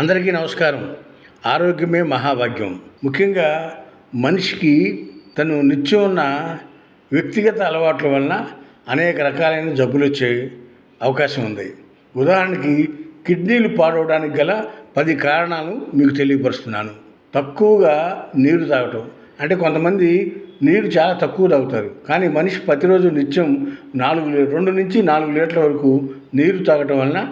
అందరికీ నమస్కారం. ఆరోగ్యమే మహాభాగ్యం. ముఖ్యంగా మనిషికి తను నిత్యం ఉన్న వ్యక్తిగత అలవాట్ల వలన అనేక రకాలైన జబ్బులు వచ్చే అవకాశం ఉంది. ఉదాహరణకి కిడ్నీలు పాడవడానికి గల పది కారణాలు మీకు తెలియపరుస్తున్నాను. తక్కువగా నీరు తాగటం. అంటే కొంతమంది నీరు చాలా తక్కువ తాగుతారు. కానీ మనిషి ప్రతిరోజు నిత్యం నాలుగు రెండు నుంచి నాలుగు లీటర్ల వరకు నీరు తాగటం వలన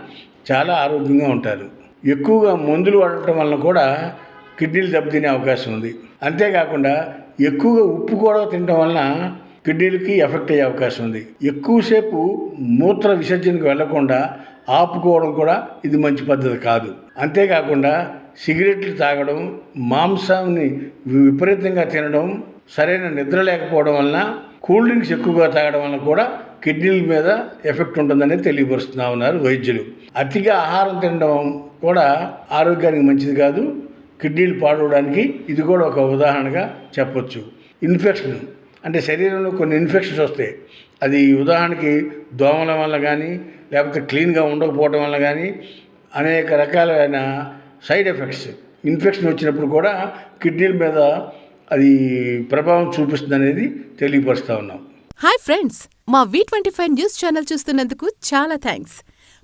చాలా ఆరోగ్యంగా ఉంటారు. ఎక్కువగా మందులు వాడటం వలన కూడా కిడ్నీలు దెబ్బతినే అవకాశం ఉంది. అంతేకాకుండా ఎక్కువగా ఉప్పు కూడా తినడం వలన కిడ్నీలకి ఎఫెక్ట్ అయ్యే అవకాశం ఉంది. ఎక్కువసేపు మూత్ర విసర్జనకు వెళ్ళకుండా ఆపుకోవడం కూడా ఇది మంచి పద్ధతి కాదు. అంతేకాకుండా సిగరెట్లు తాగడం మాంసాన్ని విపరీతంగా తినడం సరైన నిద్ర లేకపోవడం వలన కూల్ డ్రింక్స్ ఎక్కువగా తాగడం వలన కూడా కిడ్నీల మీద ఎఫెక్ట్ ఉంటుందని తెలియపరుస్తున్నా ఉన్నారు వైద్యులు. అతిగా ఆహారం తినడం కూడా ఆరోగ్యానికి మంచిది కాదు కిడ్నీలు పాడవడానికి ఇది కూడా ఒక ఉదాహరణగా చెప్పొచ్చు. ఇన్ఫెక్షన్ అంటే శరీరంలో కొన్ని ఇన్ఫెక్షన్స్ వస్తాయి అది ఉదాహరణకి దోమల వల్ల కానీ లేకపోతే క్లీన్గా ఉండకపోవడం వల్ల కానీ అనేక రకాలైన సైడ్ ఎఫెక్ట్స్ ఇన్ఫెక్షన్ వచ్చినప్పుడు కూడా కిడ్నీల మీద అది ప్రభావం చూపిస్తుంది అనేది తెలియపరుస్తూ ఉన్నాం. హాయ్ ఫ్రెండ్స్ మా V twenty five news channel చూస్తున్నందుకు చాలా థ్యాంక్స్